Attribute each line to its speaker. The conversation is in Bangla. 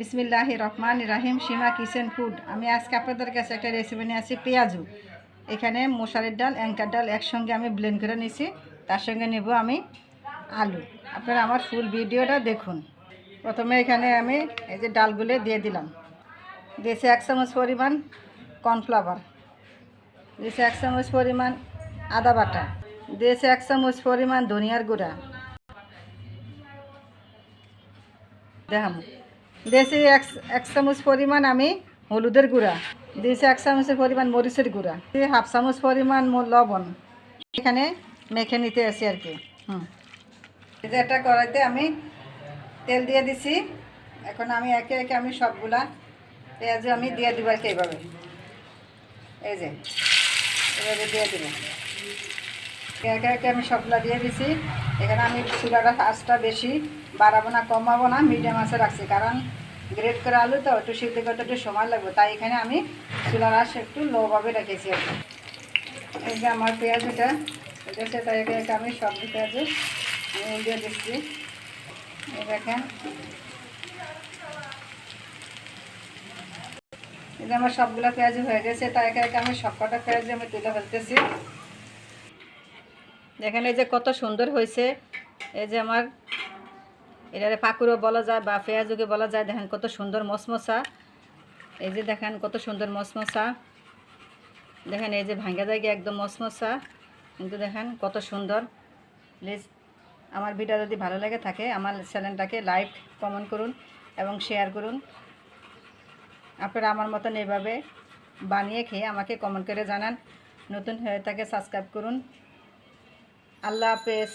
Speaker 1: বিসমিল্লাহ রহমান রাহিম, সীমা কিচেন ফুড। আমি আজকে আপনাদের কাছে একটা রেসিপি নিয়ে আসি, পেঁয়াজু। এখানে মশারির ডাল, অ্যাঙ্কার ডাল একসঙ্গে আমি ব্লেন্ড করে নিয়েছি তার সঙ্গে নেব আমি আলু। আপনারা আমার ফুল ভিডিওটা দেখুন। প্রথমে এখানে আমি এই যে ডালগুলো দিয়ে দিলাম। দিয়েছি এক চামচ পরিমাণ কর্নফ্লাওয়ার। দিয়েছি এক চামচ পরিমাণ আদা বাটা। দিয়েছি এক চামচ পরিমাণ ধনিয়ার গুঁড়া। দেখাম দিয়েছি এক চামচ পরিমাণ আমি হলুদের গুঁড়া। দিয়েছি এক চামচের পরিমাণ মরিচের গুঁড়া। হাফ চামচ পরিমাণ লবণ। এখানে মেখে নিতে আসি আর কি। হুম। এই যে একটা কড়াইতে আমি তেল দিয়ে দিছি। এখন আমি একে একে আমি সবগুলা পেঁয়াজ আমি দিয়ে দিব আর কি এইভাবে। এই যে, এভাবে দিয়ে দিব একে একে আমি সবগুলা দিয়ে দিছি। এখানে আমি চুলাটা আঁচটা বেশি, বাড়াবো না, কমাবো না, মিডিয়াম আঁচে রাখছি। কারণ গ্রেড করে আলু তো, একটু সিদ্ধ করতে একটু সময় লাগবে। তাই এখানে আমি চুলার আঁচ একটু লোভাবে রেখেছি আর। এই যে আমার পেঁয়াজ এটা এটা সেটা একে একে আমি সবজি পেঁয়াজে আমি দিয়ে দিচ্ছি। এই দেখেন। এই যে আমার সবগুলো পেঁয়াজ হয়ে গেছে, তাই একে একে আমি সবকটা পেঁয়াজ আমি তুলে ফেলতেছি। দেখেন এই যে কত সুন্দর হয়েছে। এই যে আমার এটারে পাকুড়ও বলা যায় বা পেঁয়াজুকে বলা যায়। দেখেন কত সুন্দর মশমশা এই যে দেখেন কত সুন্দর মশমশা দেখেন এই যে ভাঙ্গা জায়গা একদম মশমশা কিন্তু দেখেন কত সুন্দর। প্লিজ, আমার ভিডিও যদি ভালো লাগে থাকে, আমার চ্যানেলটাকে লাইক, কমেন্ট করুন এবং শেয়ার করুন। আপনারা আমার মতন এভাবে বানিয়ে খেয়ে আমাকে কমেন্ট করে জানান। নতুন হয়ে থাকে, সাবস্ক্রাইব করুন। আল্লাহ হাফেজ